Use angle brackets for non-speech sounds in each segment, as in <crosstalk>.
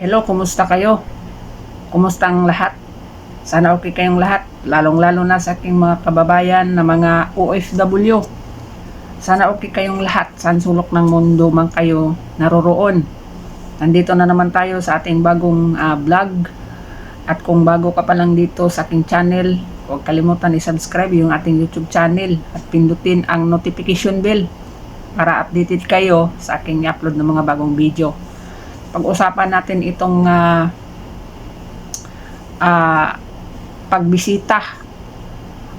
Hello, kumusta kayo? Kumusta ang lahat? Sana okay kayong lahat, lalong-lalo na sa aking mga kababayan na mga OFW. Sana okay kayong lahat, saan sulok ng mundo man kayo naroroon. Nandito na naman tayo sa ating bagong ah, vlog. At kung bago ka pa lang dito sa aking channel, huwag kalimutan i-subscribe yung ating YouTube channel at pindutin ang notification bell para updated kayo sa aking upload ng mga bagong video pag-usapan natin itong ah, ah, pagbisita,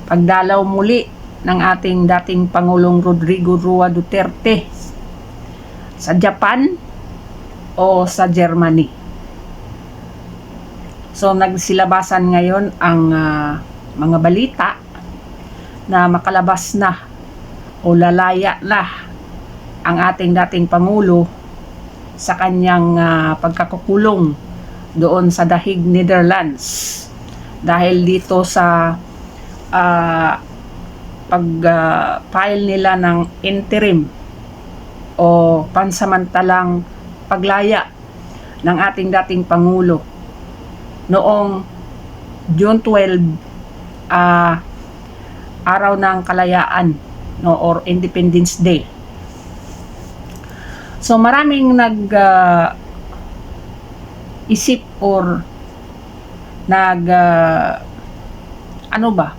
pagdalaw muli ng ating dating Pangulong Rodrigo Rua Duterte sa Japan o sa Germany. So nagsilabasan ngayon ang ah, mga balita na makalabas na o lalaya na ang ating dating Pangulo sa kanyang ah, pagkakakulong doon sa Dahig, Netherlands. Dahil dito sa ah, pag-file nila ng interim o pansamantalang paglaya ng ating dating Pangulo noong June 12 ah, araw ng kalayaan no or Independence Day So maraming nag ah, isip or nag ah, ano ba?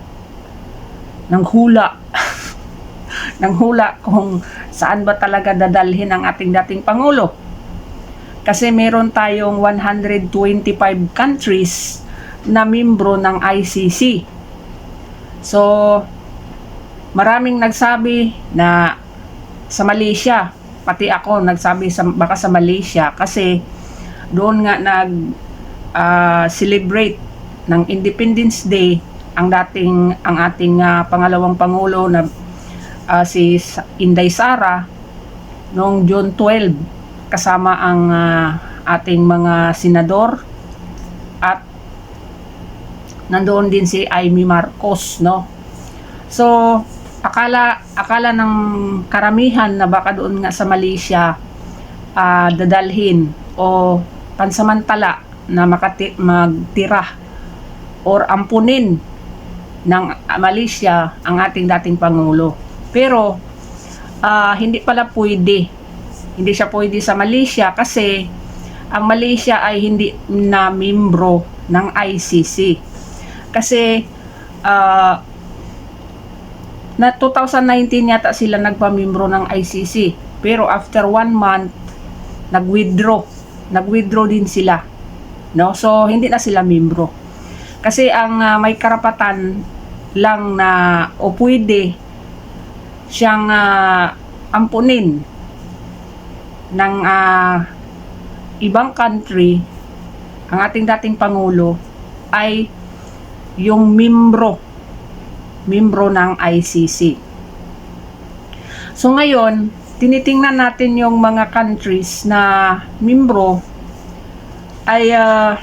Nang hula. <laughs> Nang hula kung saan ba talaga dadalhin ang ating dating pangulo. Kasi meron tayong 125 countries na membro ng ICC. So maraming nagsabi na sa Malaysia pati ako nagsabi sa baka sa Malaysia kasi doon nga nag ah, celebrate ng Independence Day ang dating ang ating ah, pangalawang pangulo na ah, si Inday Sara noong June 12 kasama ang ah, ating mga senador at nandoon din si Amy Marcos no? So akala akala ng karamihan na baka doon nga sa Malaysia ah, dadalhin o pansamantala na makati, magtira or ampunin ng Malaysia ang ating dating pangulo. Pero ah, hindi pala pwede. Hindi siya pwede sa Malaysia kasi ang Malaysia ay hindi na membro ng ICC. Kasi ah, na 2019 yata sila nagpamimbro ng ICC. Pero after one month, nag-withdraw. Nag-withdraw din sila. No? So, hindi na sila membro. Kasi ang ah, may karapatan lang na o pwede siyang ah, ampunin ng ah, ibang country ang ating dating pangulo ay yung membro membro ng ICC. So ngayon, tinitingnan natin yung mga countries na membro ay ah,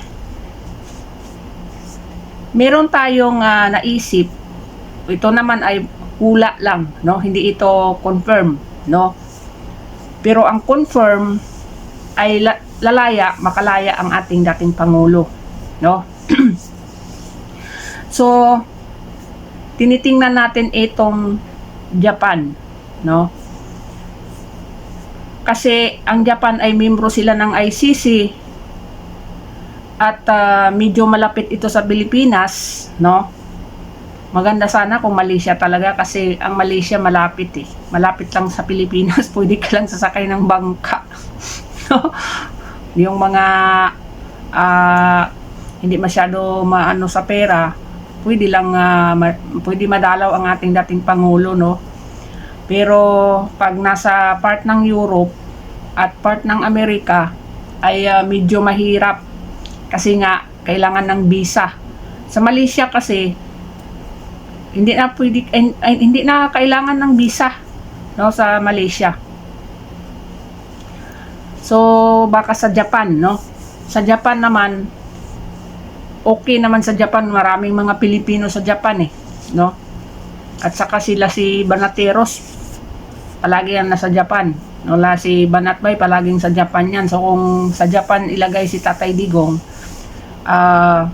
meron tayong ah, naisip. Ito naman ay hula lang, no? Hindi ito confirm, no? Pero ang confirm ay la- lalaya, makalaya ang ating dating pangulo, no? <clears throat> so, tinitingnan natin itong Japan, no? Kasi ang Japan ay membro sila ng ICC at ah, medyo malapit ito sa Pilipinas, no? Maganda sana kung Malaysia talaga kasi ang Malaysia malapit eh. Malapit lang sa Pilipinas, <laughs> pwede ka lang sasakay ng bangka. <laughs> Yung mga ah, hindi masyado maano sa pera, pwede lang ah, ma- pwede madalaw ang ating dating pangulo no? Pero pag nasa part ng Europe at part ng Amerika ay ah, medyo mahirap. Kasi nga kailangan ng visa. Sa Malaysia kasi hindi na pwede ay, ay, hindi na kailangan ng visa no sa Malaysia. So baka sa Japan no? Sa Japan naman okay naman sa Japan, maraming mga Pilipino sa Japan eh, no? At saka sila si Banateros. palagi yan nasa Japan. Wala si Banatbay, palaging sa Japan yan. So kung sa Japan ilagay si Tatay Digong, ah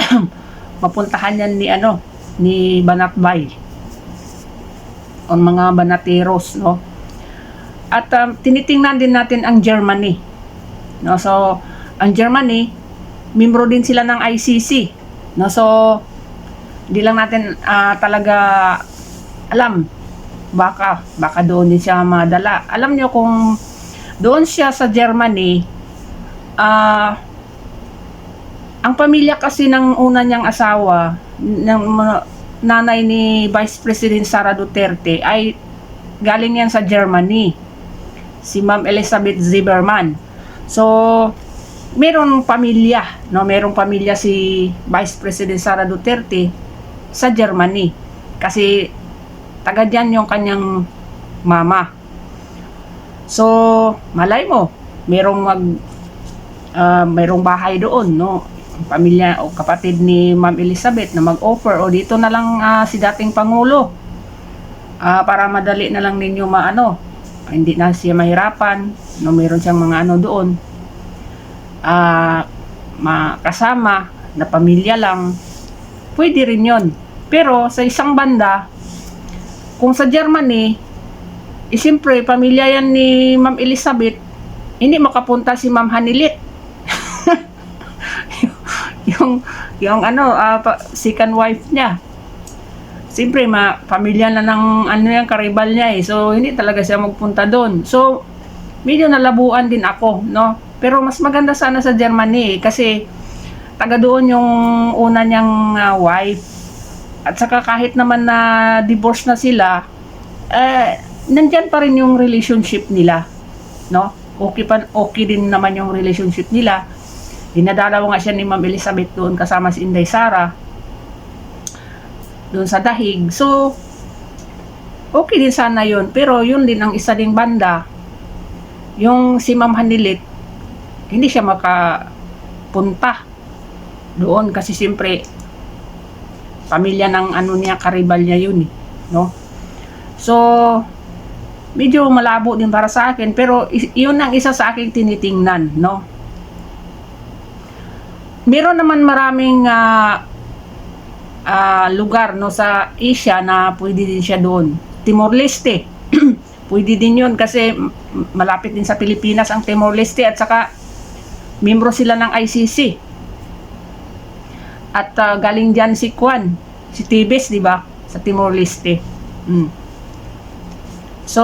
<clears throat> mapuntahan yan ni ano, ni Banatbay. O mga banateros, no? At um, tinitingnan din natin ang Germany. No, so ang Germany, membro din sila ng ICC. No, so hindi lang natin ah, talaga alam baka baka doon din siya madala. Alam niyo kung doon siya sa Germany, ah ang pamilya kasi ng una niyang asawa, ng nanay ni Vice President Sara Duterte ay galing yan sa Germany. Si Ma'am Elizabeth Zimmerman. So, meron pamilya, no? Merong pamilya si Vice President Sara Duterte sa Germany. Kasi taga dyan yung kanyang mama. So, malay mo, merong mag ah, merong bahay doon, no? Pamilya o kapatid ni Ma'am Elizabeth na mag-offer o dito na lang ah, si dating pangulo. Ah, para madali na lang ninyo maano. hindi na siya mahirapan, no? Meron siyang mga ano doon. Ah, makasama na pamilya lang. Pwede rin 'yon. Pero sa isang banda, kung sa Germany, eh, siyempre, pamilya yan ni Ma'am Elizabeth, hindi makapunta si Ma'am Hanilit. <laughs> yung, yung ano, pa- second wife niya. Siyempre, ma, pamilya na ng ano yan, karibal niya eh. So, hindi talaga siya magpunta doon. So, medyo nalabuan din ako, no? Pero mas maganda sana sa Germany eh, kasi taga doon yung una niyang ah, wife. At saka kahit naman na divorce na sila, eh, nandyan pa rin yung relationship nila. No? Okay, pa, okay din naman yung relationship nila. Dinadalaw nga siya ni Ma'am Elizabeth doon kasama si Inday Sara doon sa dahig. So, okay din sana yun. Pero yun din ang isa ding banda. Yung si Ma'am Hanilit, hindi siya makapunta doon kasi siyempre pamilya ng ano niya, karibal niya yun eh. No? So, medyo malabo din para sa akin pero yun ang isa sa aking tinitingnan, no? Meron naman maraming ah, ah, lugar no sa Asia na pwede din siya doon. Timor Leste. <clears throat> pwede din 'yun kasi malapit din sa Pilipinas ang Timor Leste at saka membro sila ng ICC. At ah, galing diyan si Kwan, si Tibes, 'di ba? Sa Timor Leste. Mm. So,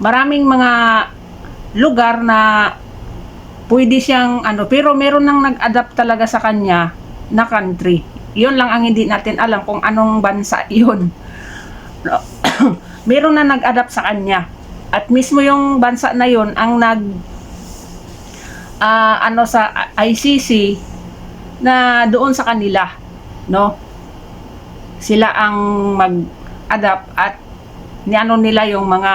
maraming mga lugar na pwede siyang ano, pero meron nang nag-adapt talaga sa kanya na country. Yun lang ang hindi natin alam kung anong bansa <laughs> yun. <coughs> meron na nag-adapt sa kanya. At mismo yung bansa na yun ang nag ah, ano sa ICC na doon sa kanila, no? Sila ang mag-adapt at niano nila yung mga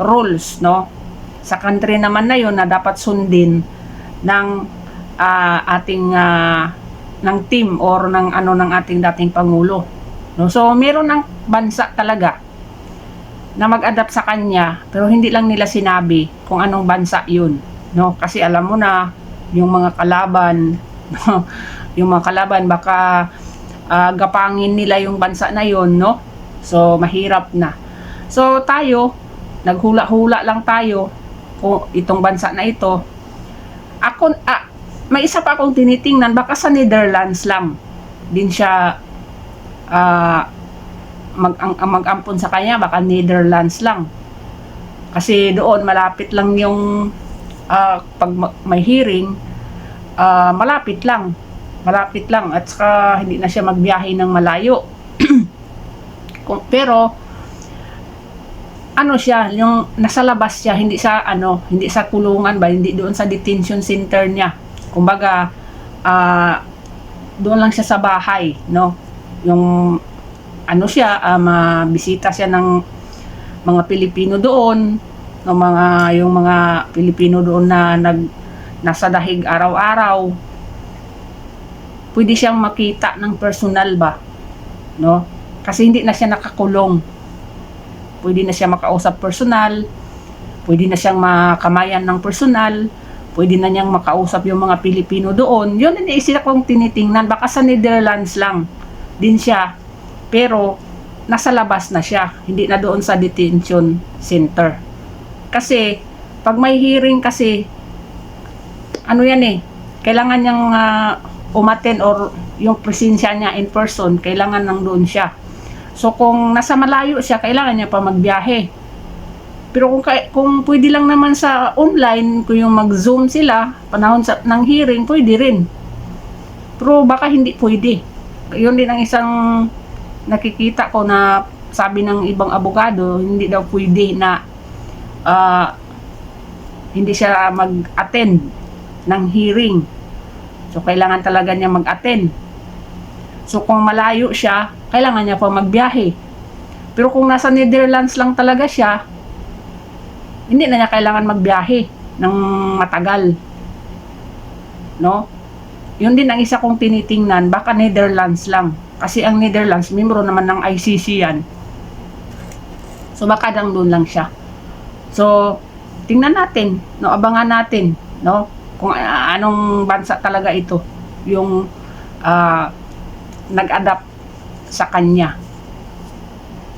rules, no? Sa country naman na yun na dapat sundin ng ah, ating ah, ng team or ng ano ng ating dating pangulo. No? So meron ng bansa talaga na mag-adapt sa kanya pero hindi lang nila sinabi kung anong bansa 'yun, no? Kasi alam mo na yung mga kalaban, no? <laughs> yung mga kalaban baka ah, gapangin nila yung bansa na 'yon, no? So mahirap na. So tayo, naghula-hula lang tayo kung itong bansa na ito. Ako, ah, may isa pa akong tinitingnan, baka sa Netherlands lang din siya ah, mag, ang mag-ampon sa kanya, baka Netherlands lang. Kasi doon, malapit lang yung ah, pag ma- may hearing, ah, malapit lang. Malapit lang. At saka hindi na siya magbiyahe ng malayo. <clears throat> Pero, ano siya, yung nasa labas siya, hindi sa ano, hindi sa kulungan ba, hindi doon sa detention center niya. Kumbaga, ah doon lang siya sa bahay, no? Yung ano siya, ah, mabisita siya ng mga Pilipino doon, ng mga yung mga Pilipino doon na nag nasa dahig araw-araw. Pwede siyang makita ng personal ba, no? Kasi hindi na siya nakakulong pwede na siya makausap personal, pwede na siyang makamayan ng personal, pwede na niyang makausap yung mga Pilipino doon. Yun din isa kong tinitingnan. Baka sa Netherlands lang din siya. Pero, nasa labas na siya. Hindi na doon sa detention center. Kasi, pag may hearing kasi, ano yan eh, kailangan niyang uh, umaten or yung presensya niya in person, kailangan nang doon siya. So, kung nasa malayo siya, kailangan niya pa magbiyahe. Pero kung, kung pwede lang naman sa online, kung yung mag-zoom sila, panahon sa, ng hearing, pwede rin. Pero baka hindi pwede. Yun din ang isang nakikita ko na sabi ng ibang abogado, hindi daw pwede na ah, hindi siya mag-attend ng hearing. So, kailangan talaga niya mag-attend. So, kung malayo siya, kailangan niya pa magbiyahe. Pero kung nasa Netherlands lang talaga siya, hindi na niya kailangan magbiyahe ng matagal. No? Yun din ang isa kong tinitingnan, baka Netherlands lang. Kasi ang Netherlands, membro naman ng ICC yan. So baka lang doon lang siya. So, tingnan natin, no, abangan natin, no, kung ah, anong bansa talaga ito yung ah, nag-adapt sa kanya.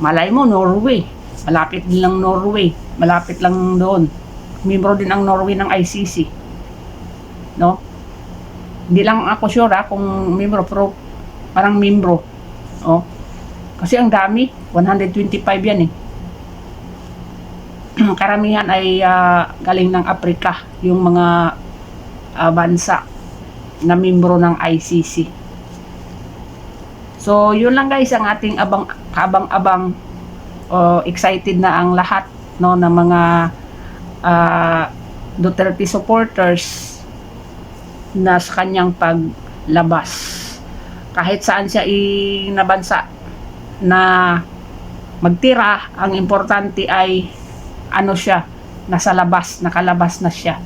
Malay mo, Norway. Malapit din lang Norway. Malapit lang doon. Membro din ang Norway ng ICC. No? Hindi lang ako sure ha, kung membro, pero parang membro. Oh. Kasi ang dami, 125 yan eh. <clears throat> Karamihan ay ah, galing ng Afrika, yung mga ah, bansa na membro ng ICC. So, yun lang guys ang ating abang kabang-abang o excited na ang lahat no ng mga ah, Duterte supporters na sa kanyang paglabas. Kahit saan siya inabansa na magtira, ang importante ay ano siya, nasa labas, nakalabas na siya.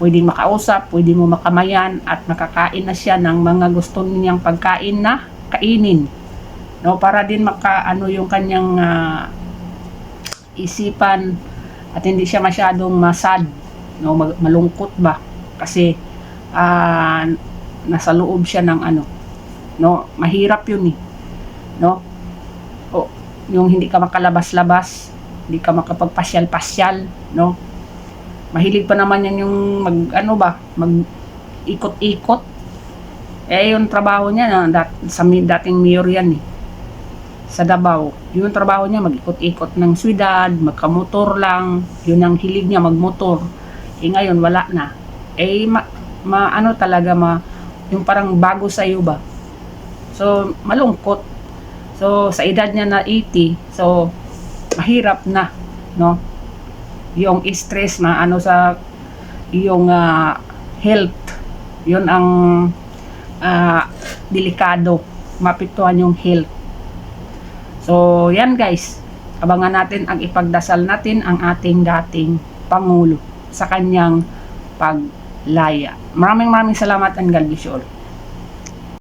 Pwedeng makausap, pwedeng mo makamayan at makakain na siya ng mga gusto niyang pagkain na kainin. No, para din maka ano yung kanyang ah, isipan at hindi siya masyadong masad, no, malungkot ba? Kasi ah, nasa loob siya ng ano, no, mahirap yun eh. No? O, yung hindi ka makalabas-labas, hindi ka makapagpasyal-pasyal, no? Mahilig pa naman yan yung mag, ano ba, mag ikot-ikot. Eh, yung trabaho niya, na, dat, sa dating mayor yan eh. Sa Davao. Yung trabaho niya, mag-ikot-ikot ng syudad, magkamotor lang. Yun ang hilig niya, magmotor. Eh, ngayon, wala na. Eh, ma, ma ano talaga, ma, yung parang bago sa iyo ba? So, malungkot. So, sa edad niya na 80, so, mahirap na, no? Yung stress na ano sa yung ah, health, yun ang ah, delikado, mapektuhan yung health. So, yan guys, abangan natin ang ipagdasal natin ang ating dating Pangulo sa kanyang paglaya. Maraming maraming salamat and God bless you all.